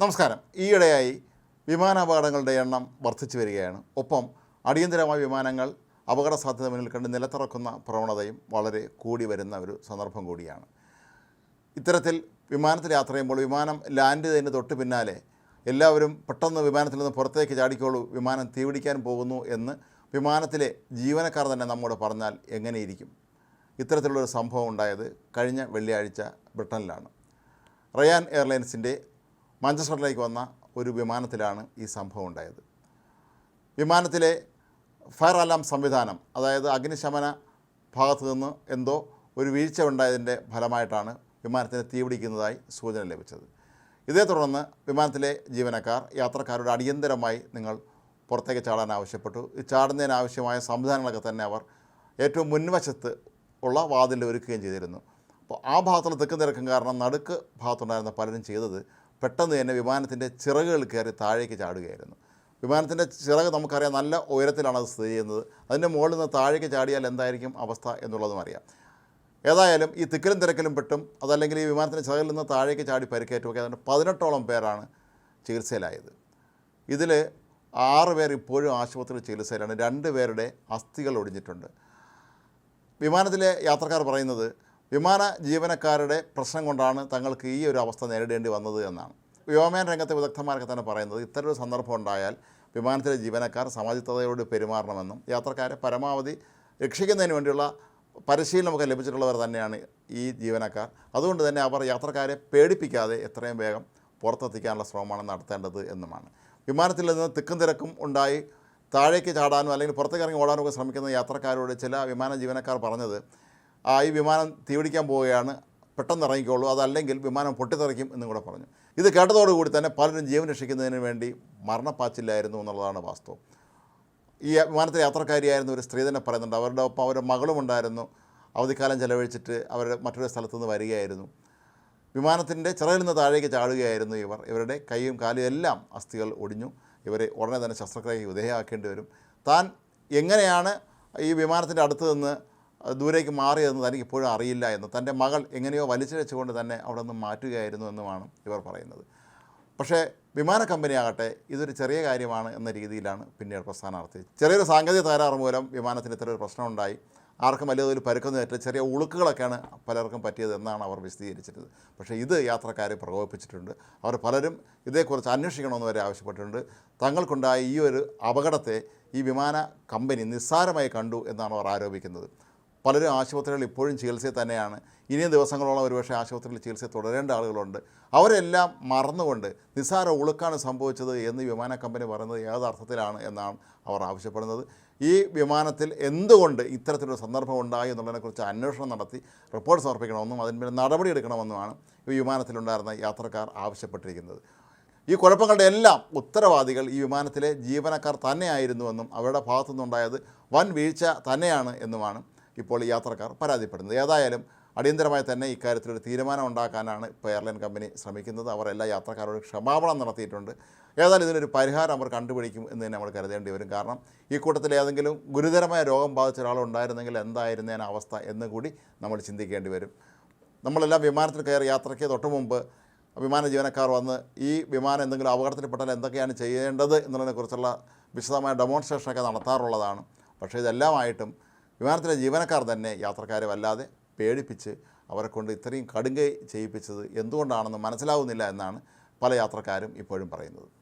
നമസ്കാരം. ഈയിടെയായി വിമാനാപകടങ്ങളുടെ എണ്ണം വർദ്ധിച്ചു വരികയാണ്. ഒപ്പം അടിയന്തരമായ വിമാനങ്ങൾ അപകട സാധ്യത മുന്നിൽ കണ്ട് നിലത്തിറക്കുന്ന പ്രവണതയും വളരെ കൂടി വരുന്ന ഒരു സന്ദർഭം കൂടിയാണ്. ഇത്തരത്തിൽ വിമാനത്തിൽ യാത്ര ചെയ്യുമ്പോൾ വിമാനം ലാൻഡ് ചെയ്തതിന് തൊട്ട് പിന്നാലെ എല്ലാവരും പെട്ടെന്ന് വിമാനത്തിൽ നിന്ന് പുറത്തേക്ക് ചാടിക്കോളൂ വിമാനം തീപിടിക്കാൻ പോകുന്നു എന്ന് വിമാനത്തിലെ ജീവനക്കാർ തന്നെ നമ്മോട് പറഞ്ഞാൽ എങ്ങനെയിരിക്കും? ഇത്തരത്തിലുള്ളൊരു സംഭവം ഉണ്ടായത് കഴിഞ്ഞ വെള്ളിയാഴ്ച ബ്രിട്ടനിലാണ്. റയാൻ എയർലൈൻസിന്റെ മാഞ്ചസ്റ്ററിലേക്ക് വന്ന ഒരു വിമാനത്തിലാണ് ഈ സംഭവം ഉണ്ടായത്. വിമാനത്തിലെ ഫയർ അലാം സംവിധാനം അതായത് അഗ്നിശമന ഭാഗത്ത് നിന്ന് എന്തോ ഒരു വീഴ്ച ഉണ്ടായതിന്റെ ഫലമായിട്ടാണ് വിമാനത്തിന് തീപിടിക്കുന്നതായി സൂചന ലഭിച്ചത്. ഇതേ തുടർന്ന് വിമാനത്തിലെ ജീവനക്കാർ യാത്രക്കാരോട് അടിയന്തരമായി നിങ്ങൾ പുറത്തേക്ക് ചാടാൻ ആവശ്യപ്പെട്ടു. ചാടുന്നതിനാവശ്യമായ സംവിധാനങ്ങളൊക്കെ തന്നെ അവർ ഏറ്റവും മുൻവശത്ത് ഉള്ള വാതിൽ ഒരുക്കുകയും ചെയ്തിരുന്നു. അപ്പോൾ ആ ഭാഗത്തുള്ള തെക്കും തിരക്കും കാരണം നടുക്ക് ഭാഗത്തുണ്ടായിരുന്ന പലരും ചെയ്തത് പെട്ടെന്ന് തന്നെ വിമാനത്തിന്റെ ചിറകുകൾ കയറി താഴേക്ക് ചാടുകയായിരുന്നു. വിമാനത്തിന്റെ ചിറക് നമുക്കറിയാം നല്ല ഉയരത്തിലാണ് അത് സ്ഥിതി ചെയ്യുന്നത്. അതിന്റെ മുകളിൽ നിന്ന് താഴേക്ക് ചാടിയാൽ എന്തായിരിക്കും അവസ്ഥ എന്നുള്ളതും അറിയാം. ഏതായാലും ഈ തിക്കിലും തിരക്കിലും പെട്ടും അതല്ലെങ്കിൽ ഈ വിമാനത്തിന്റെ ചിറകിൽ നിന്ന് താഴേക്ക് ചാടി പരിക്കേറ്റുമൊക്കെ അതിന്റെ പതിനെട്ടോളം പേരാണ് ചികിത്സയിലായത്. ഇതിൽ ആറ് പേർ ഇപ്പോഴും ആശുപത്രിയിൽ ചികിത്സയിലാണ്. രണ്ട് പേരുടെ അസ്ഥികൾ ഒടിഞ്ഞിട്ടുണ്ട്. വിമാനത്തിലെ യാത്രക്കാർ പറയുന്നത് വിമാന ജീവനക്കാരുടെ പ്രശ്നം കൊണ്ടാണ് തങ്ങൾക്ക് ഈ ഒരു അവസ്ഥ നേരിടേണ്ടി വന്നത് എന്നാണ്. വ്യോമയാന രംഗത്തെ വിദഗ്ധന്മാരൊക്കെ തന്നെ പറയുന്നത് ഇത്തരമൊരു സന്ദർഭം ഉണ്ടായാൽ വിമാനത്തിലെ ജീവനക്കാർ സമാജിത്തതയോട് പെരുമാറണമെന്നും യാത്രക്കാരെ പരമാവധി രക്ഷിക്കുന്നതിന് വേണ്ടിയുള്ള പരിശീലനം ഒക്കെ ലഭിച്ചിട്ടുള്ളവർ തന്നെയാണ് ഈ ജീവനക്കാർ. അതുകൊണ്ട് തന്നെ അവർ യാത്രക്കാരെ പേടിപ്പിക്കാതെ എത്രയും വേഗം പുറത്തെത്തിക്കാനുള്ള ശ്രമമാണ് നടത്തേണ്ടത് എന്നുമാണ്. വിമാനത്തിൽ നിന്ന് തിക്കും തിരക്കും ഉണ്ടായി താഴേക്ക് ചാടാനോ അല്ലെങ്കിൽ പുറത്തേക്ക് ഇറങ്ങി ഓടാനും ഒക്കെ ശ്രമിക്കുന്ന യാത്രക്കാരോട് ചില വിമാന ജീവനക്കാർ പറഞ്ഞത് ഈ വിമാനം തീപിടിക്കാൻ പോവുകയാണ്. പെട്ടെന്ന് ഇറങ്ങിക്കോളൂ. അതല്ലെങ്കിൽ വിമാനം പൊട്ടിത്തെറിക്കും എന്നും കൂടെ പറഞ്ഞു. ഇത് കേട്ടതോടുകൂടി തന്നെ പലരും ജീവൻ രക്ഷിക്കുന്നതിന് വേണ്ടി മരണപ്പാച്ചില്ലായിരുന്നു എന്നുള്ളതാണ് വാസ്തവം. ഈ വിമാനത്തിലെ യാത്രക്കാരിയായിരുന്ന ഒരു സ്ത്രീ തന്നെ പറയുന്നുണ്ട്. അവരുടെ ഒപ്പം അവരുടെ മകളും ഉണ്ടായിരുന്നു. അവധിക്കാലം ചെലവഴിച്ചിട്ട് അവരുടെ മറ്റൊരു സ്ഥലത്തു നിന്ന് വരികയായിരുന്നു. വിമാനത്തിന്റെ ചിറകിൽ നിന്ന് താഴേക്ക് ചാടുകയായിരുന്നു ഇവർ. ഇവരുടെ കൈയും കാലും എല്ലാം അസ്ഥികൾ ഒടിഞ്ഞു. ഇവരെ ഉടനെ തന്നെ ശസ്ത്രക്രിയയ്ക്ക് വിധേയമാക്കേണ്ടി വരും. താൻ എങ്ങനെയാണ് ഈ വിമാനത്തിന്റെ അടുത്ത് നിന്ന് ദൂരേക്ക് മാറിയതെന്ന് തനിക്ക് ഇപ്പോഴും അറിയില്ല എന്ന് തന്റെ മകൾ എങ്ങനെയോ വലിച്ചിഴച്ചുകൊണ്ട് തന്നെ അവിടെ നിന്ന് മാറ്റുകയായിരുന്നു എന്നുമാണ് ഇവർ പറയുന്നത്. പക്ഷേ വിമാന കമ്പനി ആകട്ടെ ഇതൊരു ചെറിയ കാര്യമാണ് എന്ന രീതിയിലാണ് പിന്നീട് പ്രസ്ഥാനാർത്ഥി ചെറിയൊരു സാങ്കേതിക തകരാറ് മൂലം വിമാനത്തിന് ഇത്രയൊരു പ്രശ്നമുണ്ടായി. ആർക്കും വലിയ തോതിൽ പരുക്കൊന്നും ഏറ്റില്ല ചെറിയ ഉളുക്കുകളൊക്കെയാണ് പലർക്കും പറ്റിയത് എന്നാണ് അവർ വിശദീകരിച്ചിരുന്നത്. പക്ഷേ ഇത് യാത്രക്കാരെ പ്രകോപിപ്പിച്ചിട്ടുണ്ട്. അവർ പലരും ഇതേക്കുറിച്ച് അന്വേഷിക്കണമെന്ന് വരെ ആവശ്യപ്പെട്ടിട്ടുണ്ട്. തങ്ങൾക്കുണ്ടായ ഈ ഒരു അപകടത്തെ ഈ വിമാന കമ്പനി നിസ്സാരമായി കണ്ടു എന്നാണ് അവർ ആരോപിക്കുന്നത്. പലരും ആശുപത്രികളിൽ ഇപ്പോഴും ചികിത്സയിൽ തന്നെയാണ്. ഇനിയും ദിവസങ്ങളോളം ഒരുപക്ഷെ ആശുപത്രിയിൽ ചികിത്സ തുടരേണ്ട ആളുകളുണ്ട്. അവരെല്ലാം മറന്നുകൊണ്ട് നിസ്സാര ഉളുക്കാണ് സംഭവിച്ചത് എന്ന് വിമാന കമ്പനി പറയുന്നത് ഏതർത്ഥത്തിലാണ് എന്നാണ് അവർ ആവശ്യപ്പെടുന്നത്. ഈ വിമാനത്തിൽ എന്തുകൊണ്ട് ഇത്തരത്തിലൊരു സന്ദർഭം ഉണ്ടായി എന്നുള്ളതിനെക്കുറിച്ച് അന്വേഷണം നടത്തി റിപ്പോർട്ട് സമർപ്പിക്കണമെന്നും അതിന്മേൽ നടപടി എടുക്കണമെന്നുമാണ് ഈ വിമാനത്തിലുണ്ടായിരുന്ന യാത്രക്കാർ ആവശ്യപ്പെട്ടിരിക്കുന്നത്. ഈ കുഴപ്പങ്ങളുടെ എല്ലാം ഉത്തരവാദികൾ ഈ വിമാനത്തിലെ ജീവനക്കാർ തന്നെയായിരുന്നുവെന്നും അവരുടെ ഭാഗത്തുനിന്നുണ്ടായത് വൻ വീഴ്ച തന്നെയാണ് എന്നുമാണ് ഇപ്പോൾ യാത്രക്കാർ പരാതിപ്പെടുന്നത്. ഏതായാലും അടിയന്തരമായി തന്നെ ഇക്കാര്യത്തിലൊരു തീരുമാനം ഉണ്ടാക്കാനാണ് ഇപ്പോൾ എയർലൈൻ കമ്പനി ശ്രമിക്കുന്നത്. അവർ എല്ലാ യാത്രക്കാരോട് ക്ഷമാപണം നടത്തിയിട്ടുണ്ട്. ഏതായാലും ഇതിനൊരു പരിഹാരം അവർ കണ്ടുപിടിക്കും എന്ന് തന്നെ നമ്മൾ കരുതേണ്ടി വരും. കാരണം ഈ കൂട്ടത്തിൽ ഏതെങ്കിലും ഗുരുതരമായ രോഗം ബാധിച്ച ഒരാളുണ്ടായിരുന്നെങ്കിൽ എന്തായിരുന്നേന അവസ്ഥ എന്ന് കൂടി നമ്മൾ ചിന്തിക്കേണ്ടി വരും. നമ്മളെല്ലാം വിമാനത്തിൽ കയറി യാത്രയ്ക്ക് തൊട്ട് മുമ്പ് വിമാന ജീവനക്കാർ വന്ന് ഈ വിമാനം എന്തെങ്കിലും അപകടത്തിൽപ്പെട്ടാൽ എന്തൊക്കെയാണ് ചെയ്യേണ്ടത് എന്നുള്ളതിനെക്കുറിച്ചുള്ള വിശദമായ ഡെമോൺസ്ട്രേഷനൊക്കെ നടത്താറുള്ളതാണ്. പക്ഷേ ഇതെല്ലാമായിട്ടും വിമാനത്തിലെ ജീവനക്കാർ തന്നെ യാത്രക്കാരെ വല്ലാതെ പേടിപ്പിച്ച് അവരെ കൊണ്ട് ഇത്രയും കടുങ്കൈ ചെയ്യിപ്പിച്ചത് എന്തുകൊണ്ടാണെന്ന് മനസ്സിലാവുന്നില്ല എന്നാണ് പല യാത്രക്കാരും ഇപ്പോഴും പറയുന്നത്.